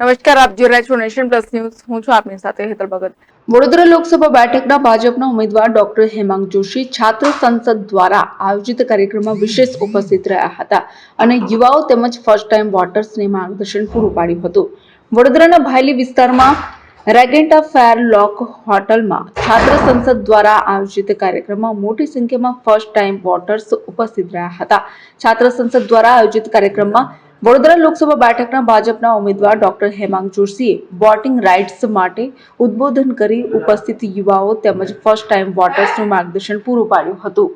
નમસ્કાર, આપ જોઈ રહ્યા છો નેશન પ્લસ ન્યૂઝ. હું છું આપની સાથે હેતલ ભગત. વડોદરા લોકસભા બેઠકના ભાજપના ઉમેદવાર ડોક્ટર હેમાંગ જોશી છાત્ર સંસદ દ્વારા આયોજિત કાર્યક્રમમાં વિશેષ ઉપસ્થિત રહ્યા હતા અને યુવાઓ તેમજ ફર્સ્ટ ટાઈમ વોટર્સને માર્ગદર્શન પૂરું પાડ્યું હતું. વડોદરાના ભાયલી વિસ્તારમાં રેગેન્ટા ફેર લોક હોટલમાં છાત્ર સંસદ દ્વારા આયોજિત કાર્યક્રમમાં મોટી સંખ્યામાં ફર્સ્ટ ટાઈમ વોટર્સ ઉપસ્થિત રહ્યા હતા. છાત્ર સંસદ દ્વારા આયોજિત કાર્યક્રમમાં વડોદરા લોકસભા બેઠકના ભાજપના ઉમેદવાર ડોક્ટર હેમાંગ જોશીએ વોટિંગ રાઇટ્સ માટે ઉદ્બોધન કરી ઉપસ્થિત યુવાઓ તેમજ ફર્સ્ટ ટાઈમ વોટર્સનું માર્ગદર્શન પૂરું પાડ્યું હતું.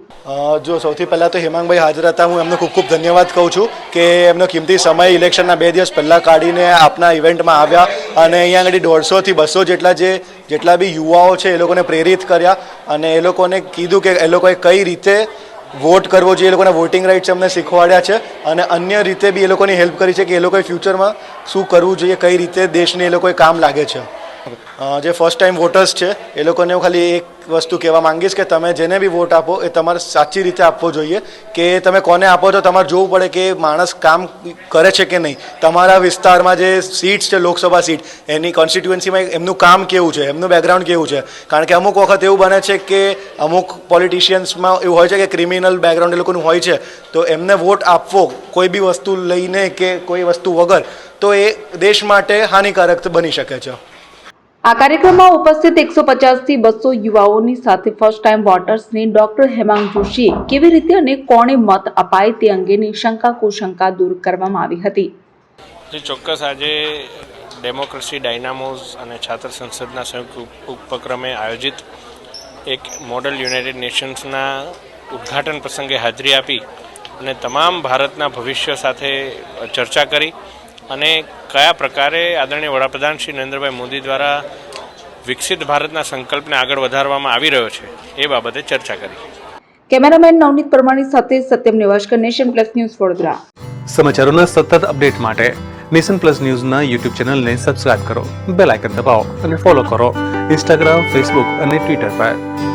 જો સૌથી પહેલાં તો હેમાંગભાઈ હાજર હતા, હું એમનો ખૂબ ખૂબ ધન્યવાદ કહું છું કે એમનો કિંમતી સમય ઇલેક્શનના બે દિવસ પહેલાં કાઢીને આપના ઇવેન્ટમાં આવ્યા અને અહીંયા આગળ દોઢસોથી બસો જેટલા જે, જેટલા બી યુવાઓ છે એ લોકોને પ્રેરિત કર્યા અને એ લોકોને કીધું કે એ લોકોએ કઈ રીતે વોટ કરવો જોઈએ, એ લોકોના વોટિંગ રાઇટ્સ અમને શીખવાડ્યા છે અને અન્ય રીતે બી એ લોકોની હેલ્પ કરી છે કે એ લોકોએ ફ્યુચરમાં શું કરવું જોઈએ, કઈ રીતે દેશને એ લોકોએ કામ લાગે છે. જે ફર્સ્ટ ટાઈમ વોટર્સ છે, એ લોકોને હું ખાલી એક વસ્તુ કહેવા માંગીશ કે તમે જેને બી વોટ આપો, એ તમારે સાચી રીતે આપવો જોઈએ કે તમે કોને આપો છો, તમારે જોવું પડે કે માણસ કામ કરે છે કે નહીં. તમારા વિસ્તારમાં જે સીટ્સ છે, લોકસભા સીટ એની કોન્સ્ટિટ્યુઅન્સીમાં એમનું કામ કેવું છે, એમનું બેકગ્રાઉન્ડ કેવું છે? કારણ કે અમુક વખત એવું બને છે કે અમુક પોલિટિશિયન્સમાં એવું હોય છે કે ક્રિમિનલ બેકગ્રાઉન્ડ એ લોકોનું હોય છે, તો એમને વોટ આપવો, કોઈ બી વસ્તુ લઈને કે કોઈ વસ્તુ વગર, તો એ દેશ માટે હાનિકારક બની શકે છે. આ કાર્યક્રમમાં ઉપસ્થિત એકસો પચાસથી બસો યુવાઓની સાથે ફર્સ્ટ ટાઈમ વોટર્સને ડોક્ટર હેમાંગ જોશીએ કેવી રીતે અને કોણે મત અપાય તે અંગેની શંકા કુશંકા દૂર કરવામાં આવી હતી. ચોક્કસ આજે ડેમોક્રેસી ડાયનામોઝ અને છાત્ર સંસદના સંયુક્ત ઉપક્રમે આયોજિત એક મોડલ યુનાઇટેડ નેશન્સના ઉદ્ઘાટન પ્રસંગે હાજરી આપી અને તમામ ભારતના ભવિષ્ય સાથે ચર્ચા કરી. અને કયા પ્રકારે આદરણીય વડાપ્રધાન શ્રી નરેન્દ્રભાઈ મોદી દ્વારા વિકસિત ભારતના સંકલ્પને આગળ વધારવામાં આવી રહ્યો છે એ બાબતે ચર્ચા કરી. કેમેરામેન નવનીત પરમાણી સાથે Satyam Nivaskar nation plus news Vadodara. સમાચારોના સતત અપડેટ માટે નેશન પ્લસ ન્યૂઝના યુટ્યુબ ચેનલને સબસ્ક્રાઇબ કરો બેલ આઇકન દબાવો અને ફોલો કરો. ઇન્સ્ટાગ્રામ ફેસબુક અને ટ્વિટર પર.